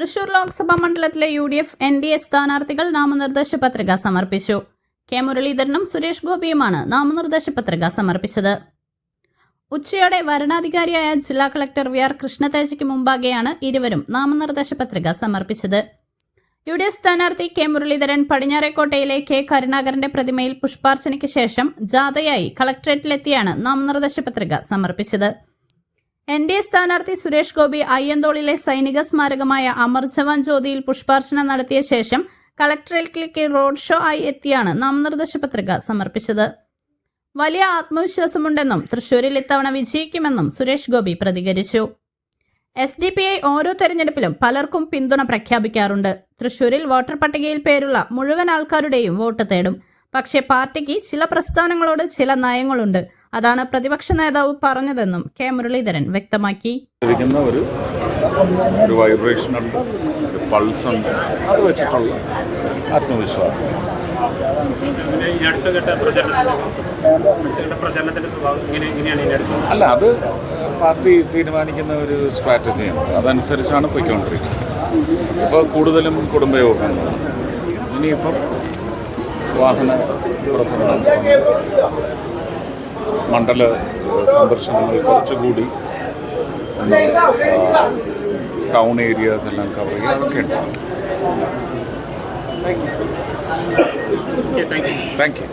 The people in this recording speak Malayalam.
തൃശൂർ ലോക്സഭാ മണ്ഡലത്തിലെ U D F N D A സ്ഥാനാർത്ഥികൾ നാമനിർദ്ദേശ പത്രിക സമർപ്പിച്ചു. കെ. മുരളീധരനും സുരേഷ് ഗോപിയുമാണ് നാമനിർദ്ദേശ പത്രിക സമർപ്പിച്ചത്. ഉച്ചയോടെ വരണാധികാരിയായ ജില്ലാ കളക്ടർ വി. ആർ. കൃഷ്ണതേജയ്ക്ക് മുമ്പാകെയാണ് ഇരുവരും നാമനിർദ്ദേശ പത്രിക സമർപ്പിച്ചത്. യു ഡി എഫ് സ്ഥാനാർത്ഥി കെ. മുരളീധരൻ പടിഞ്ഞാറേക്കോട്ടയിലെ കെ. കരുണാകരന്റെ പ്രതിമയിൽ പുഷ്പാർച്ചനയ്ക്ക് ശേഷം ജാഥയായി കളക്ടറേറ്റിലെത്തിയാണ് നാമനിർദ്ദേശ പത്രിക സമർപ്പിച്ചത്. എൻ ഡി എ സ്ഥാനാർത്ഥി സുരേഷ് ഗോപി അയ്യന്തോളിലെ സൈനിക സ്മാരകമായ അമർ ജവാൻ ജ്യോതിയിൽ പുഷ്പാർച്ചന നടത്തിയ ശേഷം കളക്ടറേറ്റിലേക്ക് റോഡ് ഷോ ആയി എത്തിയാണ് നാമനിർദ്ദേശ പത്രിക സമർപ്പിച്ചത്. വലിയ ആത്മവിശ്വാസമുണ്ടെന്നും തൃശൂരിൽ ഇത്തവണ വിജയിക്കുമെന്നും സുരേഷ് ഗോപി പ്രതികരിച്ചു. എസ് ഡി പി ഐ ഓരോ തെരഞ്ഞെടുപ്പിലും പലർക്കും പിന്തുണ പ്രഖ്യാപിക്കാറുണ്ട്. തൃശൂരിൽ വോട്ടർ പട്ടികയിൽ പേരുള്ള മുഴുവൻ ആൾക്കാരുടെയും വോട്ട് തേടും. പക്ഷേ പാർട്ടിക്ക് ചില പ്രസ്ഥാനങ്ങളോട് ചില നയങ്ങളുണ്ട്. അതാണ് പ്രതിപക്ഷ നേതാവ് പറഞ്ഞതെന്നും കെ മുരളീധരൻ വ്യക്തമാക്കി. ഒരു വൈബ്രേഷൻ ഉണ്ട് ഒരു പൾസ് ഉണ്ട്. അത് വെച്ചിട്ടുള്ള ആത്മവിശ്വാസം. അല്ല അത് പാർട്ടി തീരുമാനിക്കുന്ന ഒരു സ്ട്രാറ്റജിയാണ് അതനുസരിച്ചാണ് പോയിക്കൊണ്ടിരിക്കുന്നത്. ഇപ്പോൾ കൂടുതലും കുടുംബയോഗങ്ങൾ. ഇനിയിപ്പം വാഹന പ്രചരണം. മണ്ഡല സന്ദർശനങ്ങൾ കുറച്ചുകൂടി ടൗൺ ഏരിയാസ് എല്ലാം കവർ ചെയ്യുക അതൊക്കെ ഉണ്ടാവും താങ്ക് യു താങ്ക് യു